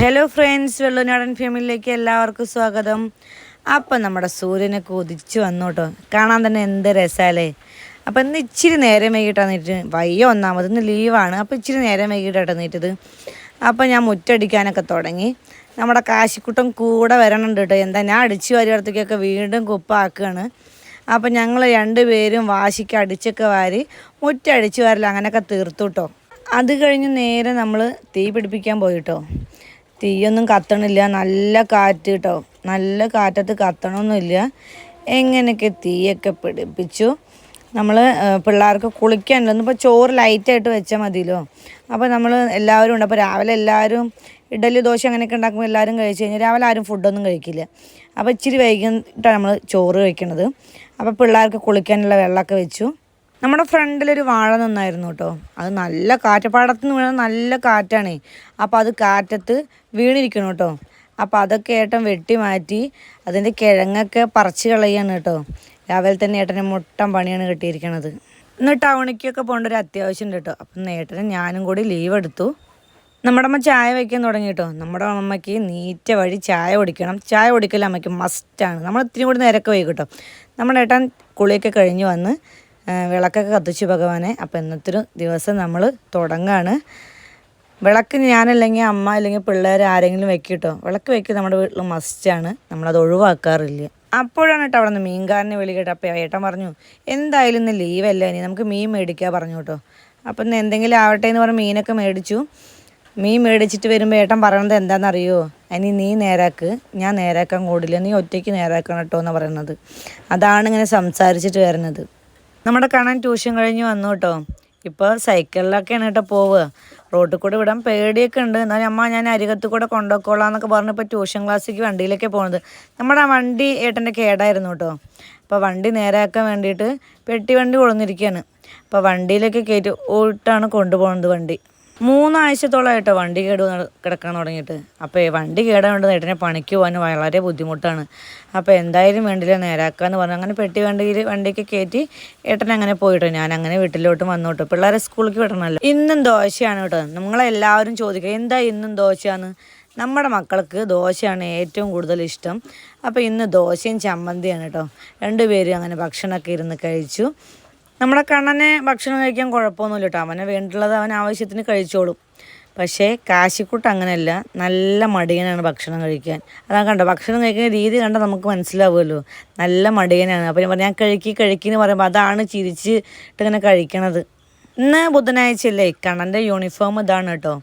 Hello friends വെള്ളുനാടൻ ഫാമിലിയിലേക്ക് എല്ലാവർക്കും സ്വാഗതം. അപ്പം നമ്മുടെ സൂര്യനൊക്കെ ഉദിച്ചു വന്നു കേട്ടോ കാണാൻ തന്നെ എന്ത് രസമല്ലേ അപ്പം ഇന്ന് ഇച്ചിരി നേരം വൈകിട്ടാണ് വയ്യ ഒന്നാമത് ഇന്ന് ലീവാണ്. അപ്പോൾ ഇച്ചിരി നേരം വൈകിട്ടാണ് നീറ്റത് അപ്പം ഞാൻ മുറ്റടിക്കാനൊക്കെ തുടങ്ങി. നമ്മുടെ കാശിക്കുട്ടം കൂടെ വരണുണ്ട് കേട്ടോ. എന്താ ഞാൻ അടിച്ചു വരുന്നിടത്തേക്കൊക്കെ വീണ്ടും കുപ്പാക്കുകയാണ്. അപ്പം ഞങ്ങൾ രണ്ടുപേരും വാശിക്ക് അടിച്ചൊക്കെ വാരി മുറ്റടിച്ചു വരല അങ്ങനെയൊക്കെ തീർത്തു കേട്ടോ. അത് കഴിഞ്ഞ് നേരെ നമ്മൾ തീ പിടിപ്പിക്കാൻ പോയിട്ടോ തീയൊന്നും കത്തണില്ല. നല്ല കാറ്റ് കേട്ടോ നല്ല കാറ്റത്ത് കത്തണമൊന്നുമില്ല എങ്ങനെയൊക്കെ തീയൊക്കെ പിടിപ്പിച്ചു? നമ്മൾ പിള്ളേർക്ക് കുളിക്കാനല്ലോ ഒന്നിപ്പോൾ ചോറ് ലൈറ്റായിട്ട് വെച്ചാൽ മതിയല്ലോ. അപ്പോൾ നമ്മൾ എല്ലാവരും ഉണ്ട്. അപ്പോൾ രാവിലെ എല്ലാവരും ഇഡലി ദോശ അങ്ങനെയൊക്കെ ഉണ്ടാക്കുമ്പോൾ എല്ലാവരും കഴിച്ച് കഴിഞ്ഞാൽ രാവിലെ ആരും ഫുഡൊന്നും കഴിക്കില്ല. അപ്പോൾ ഇച്ചിരി വൈകിട്ടാണ് നമ്മൾ ചോറ് കഴിക്കണത്. അപ്പോൾ പിള്ളേർക്ക് കുളിക്കാനുള്ള വെള്ളമൊക്കെ വെച്ചു. നമ്മുടെ ഫ്രണ്ടിലൊരു വാഴ നിന്നായിരുന്നു കേട്ടോ അത് നല്ല കാറ്റ് പാടത്ത് നിന്ന് വീണ നല്ല കാറ്റാണേ. അപ്പോൾ അത് കാറ്റത്ത് വീണിരിക്കണം കേട്ടോ അപ്പോൾ അതൊക്കെ ഏട്ടൻ വെട്ടി മാറ്റി അതിന്റെ കിഴങ്ങൊക്കെ പറിച്ച് കളയാണ് കേട്ടോ രാവിലെ തന്നെ ഏട്ടനെ മുട്ടം പണിയാണ് കിട്ടിയിരിക്കണത്. ഇന്ന് ടൗണിക്കൊക്കെ പോകേണ്ട ഒരു അത്യാവശ്യം ഉണ്ട് കേട്ടോ അപ്പം ഏട്ടനും ഞാനും കൂടി ലീവ് എടുത്തു. നമ്മുടെ അമ്മ ചായ വയ്ക്കാൻ തുടങ്ങി കേട്ടോ നമ്മുടെ അമ്മയ്ക്ക് നീറ്റ വഴി ചായ കുടിക്കണം. ചായ കുടിക്കൽ അമ്മയ്ക്ക് മസ്റ്റാണ് നമ്മൾ ഇത്തിരി കൂടി നേരൊക്കെ വൈകും കേട്ടോ നമ്മുടെ ഏട്ടൻ കുളിയൊക്കെ കഴിഞ്ഞ് വന്ന് വിളക്കൊക്കെ കത്തിച്ചു ഭഗവാനെ. അപ്പോൾ ഇന്നത്തെ ദിവസം നമ്മൾ തുടങ്ങാണ്. വിളക്ക് ഞാനല്ലെങ്കിൽ അമ്മ അല്ലെങ്കിൽ പിള്ളേർ ആരെങ്കിലും വെക്കിട്ടോ വിളക്ക് വെക്കുക നമ്മുടെ വീട്ടിൽ മസ്റ്റാണ് നമ്മളത് ഒഴിവാക്കാറില്ല. അപ്പോഴാണ് കേട്ടോ അവിടെ നിന്ന് മീൻകാരനെ വിളി കേട്ടോ അപ്പോൾ ഏട്ടൻ പറഞ്ഞു എന്തായാലും ഇന്ന് ലീവല്ല ഇനി നമുക്ക് മീൻ മേടിക്കാൻ പറഞ്ഞു കേട്ടോ അപ്പം ഇന്ന് എന്തെങ്കിലും ആവട്ടെ എന്ന് പറഞ്ഞ് മീനൊക്കെ മേടിച്ചു. മീൻ മേടിച്ചിട്ട് വരുമ്പോൾ ഏട്ടൻ പറയണത് എന്താണെന്നറിയോ ഇനി നീ നേരാക്ക്. ഞാൻ നേരാക്കാൻ കൂടില്ല. നീ ഒറ്റയ്ക്ക് നേരാക്കണം കേട്ടോ എന്ന് പറയുന്നത് അതാണ് ഇങ്ങനെ സംസാരിച്ചിട്ട് വരുന്നത്. നമ്മുടെ കണൻ ട്യൂഷൻ കഴിഞ്ഞ് വന്നു കേട്ടോ ഇപ്പോൾ സൈക്കിളിലൊക്കെയാണ് കേട്ടോ പോവുക. റോട്ടിൽ കൂടെ വിടാൻ പേടിയൊക്കെ ഉണ്ട്. എന്നാലും അമ്മ ഞാൻ അരികത്ത് കൂടെ കൊണ്ടുപോയിക്കോളാം എന്നൊക്കെ പറഞ്ഞ് ഇപ്പോൾ ട്യൂഷൻ ക്ലാസ്സിലേക്ക് വണ്ടിയിലൊക്കെ പോകുന്നത് നമ്മുടെ ആ വണ്ടി ഏട്ടന്റെ കേടായിരുന്നു കേട്ടോ അപ്പോൾ വണ്ടി നേരെയാക്കാൻ വേണ്ടിയിട്ട് പെട്ടി വണ്ടി കൊളന്നിരിക്കുകയാണ് അപ്പോൾ വണ്ടിയിലൊക്കെ കയറ്റി ഓട്ടാണ് കൊണ്ടുപോകുന്നത് വണ്ടി. മൂന്നാഴ്ചത്തോളമായിട്ടോ വണ്ടി കേട് കിടക്കാൻ തുടങ്ങിയിട്ട്. അപ്പോൾ വണ്ടി കേടാണ്ട് നേട്ടനെ പണിക്ക് പോകാൻ വളരെ ബുദ്ധിമുട്ടാണ്. അപ്പോൾ എന്തായാലും വേണ്ടില്ല നേരാക്കാന്ന് പറഞ്ഞു. അങ്ങനെ പെട്ടി വണ്ടിയിൽ വണ്ടിക്ക് കയറ്റി ഏട്ടൻ അങ്ങനെ പോയിട്ടോ. ഞാൻ അങ്ങനെ വീട്ടിലോട്ട് വന്നോട്ടോ. പിള്ളേരെ സ്കൂളിലേക്ക് വിടണമല്ലോ. ഇന്നും ദോശയാണ് കേട്ടോ. നമ്മളെല്ലാവരും ചോദിക്കുക എന്താ ഇന്നും ദോശയാണ് നമ്മുടെ മക്കൾക്ക് ദോശയാണ് ഏറ്റവും കൂടുതൽ ഇഷ്ടം. അപ്പോൾ ഇന്ന് ദോശയും ചമ്മന്തിയാണ് കേട്ടോ. രണ്ടുപേരും അങ്ങനെ ഭക്ഷണമൊക്കെ ഇരുന്ന് കഴിച്ചു. നമ്മുടെ കണ്ണനെ ഭക്ഷണം കഴിക്കാൻ കുഴപ്പമൊന്നുമില്ല കേട്ടോ അവനെ വേണ്ടുള്ളത് അവൻ ആവശ്യത്തിന് കഴിച്ചോളും. പക്ഷേ കാശിക്കുട്ട് അങ്ങനെയല്ല. നല്ല മടിയനാണ് ഭക്ഷണം കഴിക്കാൻ. അതാ കണ്ടോ ഭക്ഷണം കഴിക്കുന്ന രീതി കണ്ടാൽ നമുക്ക് മനസ്സിലാവുമല്ലോ. നല്ല മടിയനാണ്. അപ്പോൾ ഞാൻ പറഞ്ഞാൽ കഴിക്കി കഴിക്കി എന്ന് പറയുമ്പോൾ അതാണ് ചിരിച്ചിട്ട് ഇങ്ങനെ കഴിക്കണത്. ഇന്ന് ബുധനാഴ്ചയല്ലേ? കണ്ണന്റെ യൂണിഫോം ഇതാണ് കേട്ടോ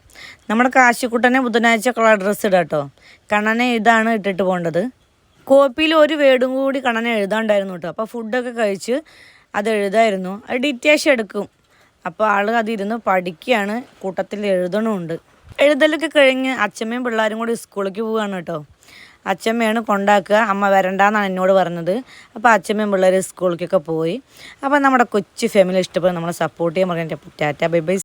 നമ്മുടെ കാശിക്കുട്ടനെ ബുധനാഴ്ച കളർ ഡ്രസ്സ് ഇടാം കേട്ടോ കണ്ണനെ ഇതാണ് ഇട്ടിട്ട് പോകേണ്ടത്. കോപ്പിയിൽ ഒരു വേടും കൂടി കണ്ണനെ എഴുതാണ്ടായിരുന്നു കേട്ടോ അപ്പോൾ ഫുഡൊക്കെ കഴിച്ച് അത് എഴുതായിരുന്നു. അത് ഡിറ്റേഷൻ എടുക്കും. അപ്പോൾ ആൾ അതിരുന്ന് പഠിക്കുകയാണ്. കൂട്ടത്തിൽ എഴുതണമുണ്ട് എഴുതലൊക്കെ കഴിഞ്ഞ് അച്ഛമ്മയും പിള്ളേരും കൂടി സ്കൂളിലേക്ക് പോവുകയാണ് കേട്ടോ. അച്ഛമ്മയാണ് കൊണ്ടാക്കുക. അമ്മ വരണ്ടെന്നാണ് എന്നോട് പറഞ്ഞത്. അപ്പോൾ അച്ഛമ്മയും പിള്ളേർ സ്കൂളിലേക്കൊക്കെ പോയി. അപ്പോൾ നമ്മുടെ കൊച്ചു ഫാമിലി ഇഷ്ടപ്പെടുന്ന നമ്മളെ സപ്പോർട്ട് ചെയ്യാൻ പറഞ്ഞിട്ട് ടാറ്റ ബൈ ബൈ